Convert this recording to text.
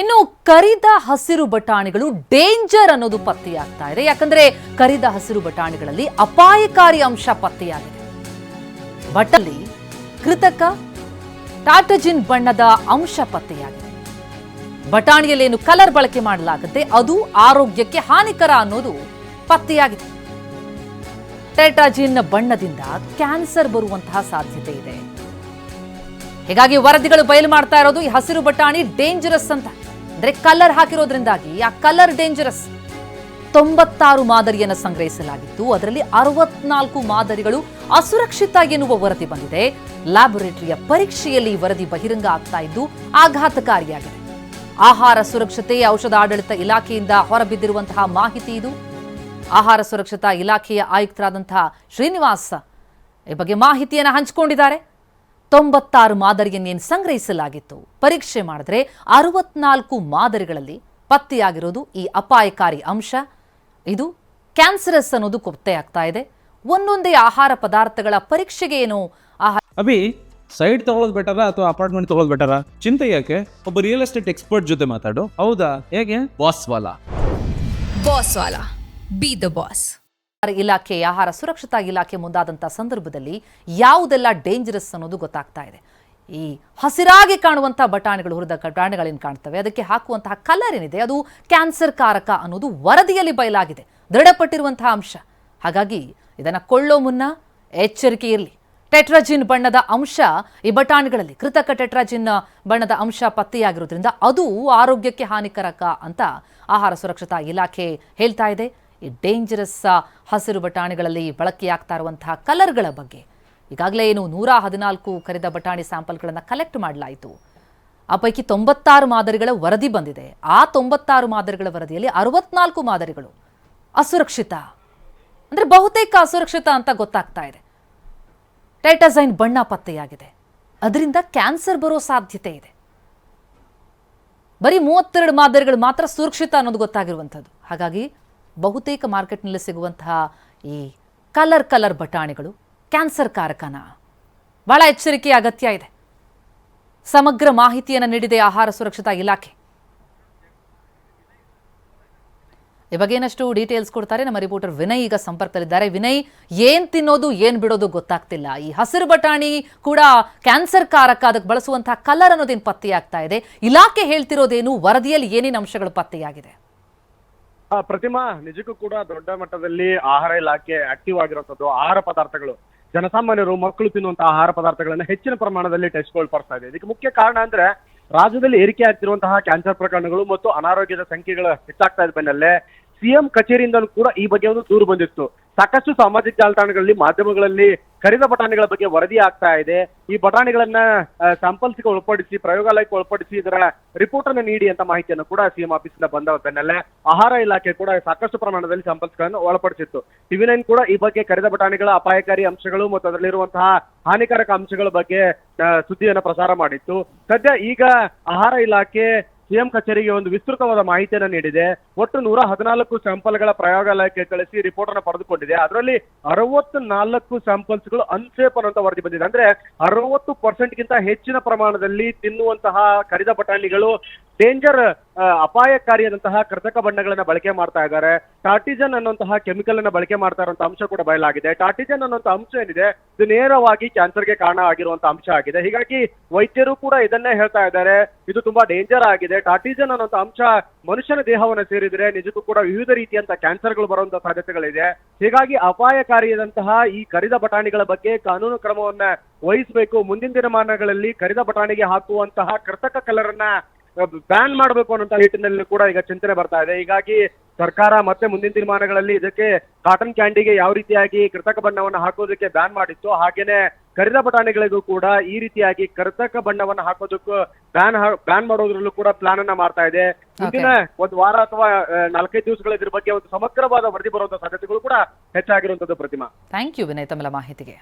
ಇನ್ನು ಕರಿದ ಹಸಿರು ಬಟಾಣಿಗಳು ಡೇಂಜರ್ ಅನ್ನೋದು ಪತ್ತೆಯಾಗ್ತಾ ಇದೆ. ಯಾಕಂದ್ರೆ ಕರಿದ ಹಸಿರು ಬಟಾಣಿಗಳಲ್ಲಿ ಅಪಾಯಕಾರಿ ಅಂಶ ಪತ್ತೆಯಾಗಿದೆ. ಬಟಲ್ಲಿ ಕೃತಕ ಟಾಟಜಿನ್ ಬಣ್ಣದ ಅಂಶ ಪತ್ತೆಯಾಗಿದೆ. ಬಟಾಣಿಯಲ್ಲಿ ಏನು ಕಲರ್ ಬಳಕೆ ಮಾಡಲಾಗುತ್ತೆ ಅದು ಆರೋಗ್ಯಕ್ಕೆ ಹಾನಿಕರ ಅನ್ನೋದು ಪತ್ತೆಯಾಗಿದೆ. ಟೆಟಾಜಿನ್ ಬಣ್ಣದಿಂದ ಕ್ಯಾನ್ಸರ್ ಬರುವಂತಹ ಸಾಧ್ಯತೆ ಇದೆ. ಹೀಗಾಗಿ ವರದಿಗಳು ಬಯಲು ಮಾಡ್ತಾ ಇರೋದು ಈ ಹಸಿರು ಬಟಾಣಿ ಡೇಂಜರಸ್ ಅಂತ. ಅಂದ್ರೆ ಕಲರ್ ಹಾಕಿರೋದ್ರಿಂದಾಗಿ ಆ ಕಲರ್ ಡೇಂಜರಸ್ ತೊಂಬತ್ತಾರು ಮಾದರಿಯನ್ನು ಸಂಗ್ರಹಿಸಲಾಗಿತ್ತು. ಅದರಲ್ಲಿ ಅರವತ್ನಾಲ್ಕು ಮಾದರಿಗಳು ಅಸುರಕ್ಷಿತ ಎನ್ನುವ ವರದಿ ಬಂದಿದೆ. ಲ್ಯಾಬೊರೇಟರಿಯ ಪರೀಕ್ಷೆಯಲ್ಲಿ ಈ ವರದಿ ಬಹಿರಂಗ ಆಗ್ತಾ ಇದ್ದು ಆಘಾತಕಾರಿಯಾಗಿದೆ. ಆಹಾರ ಸುರಕ್ಷತೆ, ಔಷಧ ಆಡಳಿತ ಇಲಾಖೆಯಿಂದ ಹೊರಬಿದ್ದಿರುವಂತಹ ಮಾಹಿತಿ ಇದು. ಆಹಾರ ಸುರಕ್ಷತಾ ಇಲಾಖೆಯ ಆಯುಕ್ತರಾದಂತಹ ಶ್ರೀನಿವಾಸ್ ಈ ಬಗ್ಗೆ ಮಾಹಿತಿಯನ್ನು ಹಂಚಿಕೊಂಡಿದ್ದಾರೆ. ತೊಂಬತ್ತಾರು ಮಾದರಿಯನ್ನೇನು ಸಂಗ್ರಹಿಸಲಾಗಿತ್ತು? ಪರೀಕ್ಷೆ ಮಾಡಿದ್ರೆ ಅರವತ್ನಾಲ್ಕು ಮಾದರಿಗಳಲ್ಲಿ ಪತ್ತೆಯಾಗಿರೋದು ಈ ಅಪಾಯಕಾರಿ ಅಂಶ. ಇದು ಕ್ಯಾನ್ಸರಸ್ ಅನ್ನೋದು ಆಗ್ತಾ ಇದೆ. ಒಂದೊಂದೇ ಆಹಾರ ಪದಾರ್ಥಗಳ ಪರೀಕ್ಷೆಗೆ ಏನು ಆಹಾರ ಅಭಿ ಸೈಡ್ ತಗೊಳ್ಳೋದು ಬೆಟರ ಅಥವಾ ಅಪಾರ್ಟ್ಮೆಂಟ್ ತಗೊಳ್ಳೋದು ಬೆಟರ ಚಿಂತೆ ಯಾಕೆ? ಒಬ್ಬ ರಿಯಲ್ ಎಸ್ಟೇಟ್ ಎಕ್ಸ್ಪರ್ಟ್ ಜೊತೆ ಮಾತಾಡು. ಹೌದಾ? ಹೇಗೆ? ಬಾಸ್ ವಾಲಾ. ಬಾಸ್ ವಾಲಾ. ಬಿ ದ ಬಾಸ್ ಇಲಾಖೆ, ಆಹಾರ ಸುರಕ್ಷತಾ ಇಲಾಖೆ ಮುಂದಾದಂಥ ಸಂದರ್ಭದಲ್ಲಿ ಯಾವುದೆಲ್ಲ ಡೇಂಜರಸ್ ಅನ್ನೋದು ಗೊತ್ತಾಗ್ತಾ ಇದೆ. ಈ ಹಸಿರಾಗಿ ಕಾಣುವಂಥ ಬಟಾಣಿಗಳು, ಹುರಿದ ಬಟಾಣಿಗಳೇನು ಕಾಣ್ತವೆ? ಅದಕ್ಕೆ ಹಾಕುವಂತಹ ಕಲರ್ ಏನಿದೆ? ಅದು ಕ್ಯಾನ್ಸರ್ ಕಾರಕ ಅನ್ನೋದು ವರದಿಯಲ್ಲಿ ಬಯಲಾಗಿದೆ. ದೃಢಪಟ್ಟಿರುವಂತಹ ಅಂಶ. ಹಾಗಾಗಿ ಇದನ್ನು ಕೊಳ್ಳೋ ಮುನ್ನ ಎಚ್ಚರಿಕೆ ಇರಲಿ. ಟೆಟ್ರಾಜಿನ್ ಬಣ್ಣದ ಅಂಶ ಈ ಬಟಾಣಿಗಳಲ್ಲಿ, ಕೃತಕ ಟೆಟ್ರಾಜಿನ್ ಬಣ್ಣದ ಅಂಶ ಪತ್ತೆಯಾಗಿರೋದ್ರಿಂದ ಅದು ಆರೋಗ್ಯಕ್ಕೆ ಹಾನಿಕಾರಕ ಅಂತ ಆಹಾರ ಸುರಕ್ಷತಾ ಇಲಾಖೆ ಹೇಳ್ತಾ ಇದೆ. ಈ ಡೇಂಜರಸ್ ಹಸಿರು ಬಟಾಣಿಗಳಲ್ಲಿ ಬಳಕೆಯಾಗ್ತಾ ಇರುವಂತಹ ಕಲರ್ಗಳ ಬಗ್ಗೆ. ಈಗಾಗಲೇ ಏನು ನೂರ ಹದಿನಾಲ್ಕು ಕರೆದ ಬಟಾಣಿ ಸ್ಯಾಂಪಲ್ಗಳನ್ನು ಕಲೆಕ್ಟ್ ಮಾಡಲಾಯಿತು. ಆ ಪೈಕಿ ತೊಂಬತ್ತಾರು ಮಾದರಿಗಳ ವರದಿ ಬಂದಿದೆ. ಆ ತೊಂಬತ್ತಾರು ಮಾದರಿಗಳ ವರದಿಯಲ್ಲಿ ಅರವತ್ನಾಲ್ಕು ಮಾದರಿಗಳು ಅಸುರಕ್ಷಿತ. ಅಂದರೆ ಬಹುತೇಕ ಅಸುರಕ್ಷಿತ ಅಂತ ಗೊತ್ತಾಗ್ತಾ ಇದೆ. ಟೈಟಸೈನ್ ಬಣ್ಣ ಪತ್ತೆಯಾಗಿದೆ. ಅದರಿಂದ ಕ್ಯಾನ್ಸರ್ ಬರೋ ಸಾಧ್ಯತೆ ಇದೆ. ಬರೀ ಮೂವತ್ತೆರಡು ಮಾದರಿಗಳು ಮಾತ್ರ ಸುರಕ್ಷಿತ ಅನ್ನೋದು ಗೊತ್ತಾಗಿರುವಂಥದ್ದು. ಹಾಗಾಗಿ ಬಹುತೇಕ ಮಾರ್ಕೆಟ್ನಲ್ಲಿ ಸಿಗುವಂತಹ ಈ ಕಲರ್ ಕಲರ್ ಬಟಾಣಿಗಳು, ಕ್ಯಾನ್ಸರ್ ಕಾರಕನ. ಬಹಳ ಎಚ್ಚರಿಕೆಯ ಅಗತ್ಯ ಇದೆ. ಸಮಗ್ರ ಮಾಹಿತಿಯನ್ನು ನೀಡಿದೆ ಆಹಾರ ಸುರಕ್ಷತಾ ಇಲಾಖೆ. ಈ ಬಗ್ಗೆ ಏನಷ್ಟು ಡೀಟೇಲ್ಸ್ ಕೊಡ್ತಾರೆ? ನಮ್ಮ ರಿಪೋರ್ಟರ್ ವಿನಯ್ ಈಗ ಸಂಪರ್ಕದಲ್ಲಿದ್ದಾರೆ. ವಿನಯ್, ಏನ್ ತಿನ್ನೋದು, ಏನ್ ಬಿಡೋದು ಗೊತ್ತಾಗ್ತಿಲ್ಲ. ಈ ಹಸಿರು ಬಟಾಣಿ ಕೂಡ ಕ್ಯಾನ್ಸರ್ ಕಾರಕ, ಅದಕ್ಕೆ ಬಳಸುವಂತಹ ಕಲರ್ ಅನ್ನೋದೇನು ಪತ್ತೆಯಾಗ್ತಾ ಇದೆ? ಇಲಾಖೆ ಹೇಳ್ತಿರೋದೇನು? ವರದಿಯಲ್ಲಿ ಏನೇನು ಅಂಶಗಳು ಪತ್ತೆಯಾಗಿದೆ? ಪ್ರತಿಮಾ ನಿಜಕ್ಕೂ ಕೂಡ ದೊಡ್ಡ ಮಟ್ಟದಲ್ಲಿ ಆಹಾರ ಇಲಾಖೆ ಆಕ್ಟಿವ್ ಆಗಿರುವಂತದ್ದು ಆಹಾರ ಪದಾರ್ಥಗಳು. ಜನಸಾಮಾನ್ಯರು ಮಕ್ಕಳು ತಿನ್ನುವಂತ ಆಹಾರ ಪದಾರ್ಥಗಳನ್ನ ಹೆಚ್ಚಿನ ಪ್ರಮಾಣದಲ್ಲಿ ಟೆಸ್ಟ್ ಬರ್ತಾ ಇದೆ. ಇದಕ್ಕೆ ಮುಖ್ಯ ಕಾರಣ ಅಂದ್ರೆ ರಾಜ್ಯದಲ್ಲಿ ಏರಿಕೆ ಆಗ್ತಿರುವಂತಹ ಕ್ಯಾನ್ಸರ್ ಪ್ರಕರಣಗಳು ಮತ್ತು ಅನಾರೋಗ್ಯದ ಸಂಖ್ಯೆಗಳು ಹೆಚ್ಚಾಗ್ತಾ ಇದ್ದ ಬೆನ್ನಲ್ಲೇ. ಸಿಎಂ ಕಚೇರಿಯಿಂದಲೂ ಕೂಡ ಈ ಬಗ್ಗೆ ಒಂದು ದೂರು ಬಂದಿತ್ತು. ಸಾಕಷ್ಟು ಸಾಮಾಜಿಕ ಜಾಲತಾಣಗಳಲ್ಲಿ, ಮಾಧ್ಯಮಗಳಲ್ಲಿ ಕರಿದ ಬಟಾಣಿಗಳ ಬಗ್ಗೆ ವರದಿ ಆಗ್ತಾ ಇದೆ. ಈ ಬಟಾಣಿಗಳನ್ನ ಸ್ಯಾಂಪಲ್ಸ್ಗೆ ಒಳಪಡಿಸಿ, ಪ್ರಯೋಗಾಲಯಕ್ಕೆ ಒಳಪಡಿಸಿ ಇದರ ರಿಪೋರ್ಟ್ ಅನ್ನು ನೀಡಿ ಅಂತ ಮಾಹಿತಿಯನ್ನು ಕೂಡ ಸಿಎಂ ಆಫೀಸಿಂದ ಬಂದ ಬೆನ್ನಲ್ಲೇ ಆಹಾರ ಇಲಾಖೆ ಕೂಡ ಸಾಕಷ್ಟು ಪ್ರಮಾಣದಲ್ಲಿ ಸ್ಯಾಂಪಲ್ಸ್ಗಳನ್ನು ಒಳಪಡಿಸಿತ್ತು. ಟಿವಿ ನೈನ್ ಕೂಡ ಈ ಬಗ್ಗೆ ಕರಿದ ಬಟಾಣಿಗಳ ಅಪಾಯಕಾರಿ ಅಂಶಗಳು ಮತ್ತು ಅದರಲ್ಲಿರುವಂತಹ ಹಾನಿಕಾರಕ ಅಂಶಗಳ ಬಗ್ಗೆ ಸುದ್ದಿಯನ್ನು ಪ್ರಸಾರ ಮಾಡಿತ್ತು. ಸದ್ಯ ಈಗ ಆಹಾರ ಇಲಾಖೆ ಸಿಎಂ ಕಚೇರಿಗೆ ಒಂದು ವಿಸ್ತೃತವಾದ ಮಾಹಿತಿಯನ್ನು ನೀಡಿದೆ. ಒಟ್ಟು ನೂರ ಹದಿನಾಲ್ಕು ಸ್ಯಾಂಪಲ್ಗಳ ಪ್ರಯೋಗಾಲಯಕ್ಕೆ ಕಳಿಸಿ ರಿಪೋರ್ಟ್ ಅನ್ನು ಪಡೆದುಕೊಂಡಿದೆ. ಅದರಲ್ಲಿ ಅರವತ್ತು ನಾಲ್ಕು ಸ್ಯಾಂಪಲ್ಸ್ಗಳು ಅನ್ಸೇಫ್ ಅನ್ನುವಂತ ವರದಿ ಬಂದಿದೆ. ಅಂದ್ರೆ ಅರವತ್ತು ಪರ್ಸೆಂಟ್ ಗಿಂತ ಹೆಚ್ಚಿನ ಪ್ರಮಾಣದಲ್ಲಿ ತಿನ್ನುವಂತಹ ಕರಿದ ಬಟಾಣಿಗಳು ಡೇಂಜರ್ ಅಪಾಯಕಾರಿಯಾದಂತಹ ಕೃತಕ ಬಣ್ಣಗಳನ್ನ ಬಳಕೆ ಮಾಡ್ತಾ ಇದ್ದಾರೆ. ಟಾರ್ಟಿಜನ್ ಅನ್ನುವಂತಹ ಕೆಮಿಕಲ್ ಅನ್ನ ಬಳಕೆ ಮಾಡ್ತಾ ಇರುವಂತಹ ಅಂಶ ಕೂಡ ಬಯಲಾಗಿದೆ. ಟಾರ್ಟಿಜನ್ ಅನ್ನುವಂತ ಅಂಶ ಏನಿದೆ? ಇದು ನೇರವಾಗಿ ಕ್ಯಾನ್ಸರ್ಗೆ ಕಾರಣ ಆಗಿರುವಂತ ಅಂಶ ಆಗಿದೆ. ಹೀಗಾಗಿ ವೈದ್ಯರು ಕೂಡ ಇದನ್ನೇ ಹೇಳ್ತಾ ಇದ್ದಾರೆ. ಇದು ತುಂಬಾ ಡೇಂಜರ್ ಆಗಿದೆ. ಟಾರ್ಟಿಜನ್ ಅನ್ನುವಂತ ಅಂಶ ಮನುಷ್ಯನ ದೇಹವನ್ನು ಸೇರಿದ್ರೆ ನಿಜಕ್ಕೂ ಕೂಡ ವಿವಿಧ ರೀತಿಯಂತ ಕ್ಯಾನ್ಸರ್ಗಳು ಬರುವಂತ ಸಾಧ್ಯತೆಗಳಿದೆ. ಹೀಗಾಗಿ ಅಪಾಯಕಾರಿಯಾದಂತಹ ಈ ಕರಿದ ಬಟಾಣಿಗಳ ಬಗ್ಗೆ ಕಾನೂನು ಕ್ರಮವನ್ನ ವಹಿಸಬೇಕು. ಮುಂದಿನ ದಿನಮಾನಗಳಲ್ಲಿ ಕರಿದ ಬಟಾಣಿಗೆ ಹಾಕುವಂತಹ ಕೃತಕ ಕಲರ್ ಅನ್ನ ಬ್ಯಾನ್ ಮಾಡಬೇಕು ಅನ್ನೋ ನಿಟ್ಟಿನಲ್ಲಿ ಕೂಡ ಈಗ ಚಿಂತನೆ ಬರ್ತಾ ಇದೆ. ಹೀಗಾಗಿ ಸರ್ಕಾರ ಮತ್ತೆ ಮುಂದಿನ ತೀರ್ಮಾನಗಳಲ್ಲಿ ಇದಕ್ಕೆ ಕಾಟನ್ ಕ್ಯಾಂಡಿಗೆ ಯಾವ ರೀತಿಯಾಗಿ ಕೃತಕ ಬಣ್ಣವನ್ನು ಹಾಕೋದಕ್ಕೆ ಬ್ಯಾನ್ ಮಾಡಿತ್ತು ಹಾಗೇನೆ ಕರಿದ ಬಟಾಣಿಗಳಿಗೂ ಕೂಡ ಈ ರೀತಿಯಾಗಿ ಕೃತಕ ಬಣ್ಣವನ್ನು ಹಾಕೋದಕ್ಕೂ ಬ್ಯಾನ್ ಬ್ಯಾನ್ ಮಾಡೋದ್ರಲ್ಲೂ ಕೂಡ ಪ್ಲಾನ್ ಅನ್ನ ಮಾಡ್ತಾ ಇದೆ. ಮುಂದಿನ ಒಂದು ವಾರ ಅಥವಾ ನಾಲ್ಕೈದು ದಿವಸಗಳ ಇದ್ರ ಬಗ್ಗೆ ಒಂದು ಸಮಗ್ರವಾದ ವರದಿ ಬರುವಂತಹ ಸಾಧ್ಯತೆಗಳು ಕೂಡ ಹೆಚ್ಚಾಗಿರುವಂತದ್ದು ಪ್ರತಿಮಾ. ಥ್ಯಾಂಕ್ ಯು ವಿನಯ್ ತಮ್ಮ ಮಾಹಿತಿಗೆ.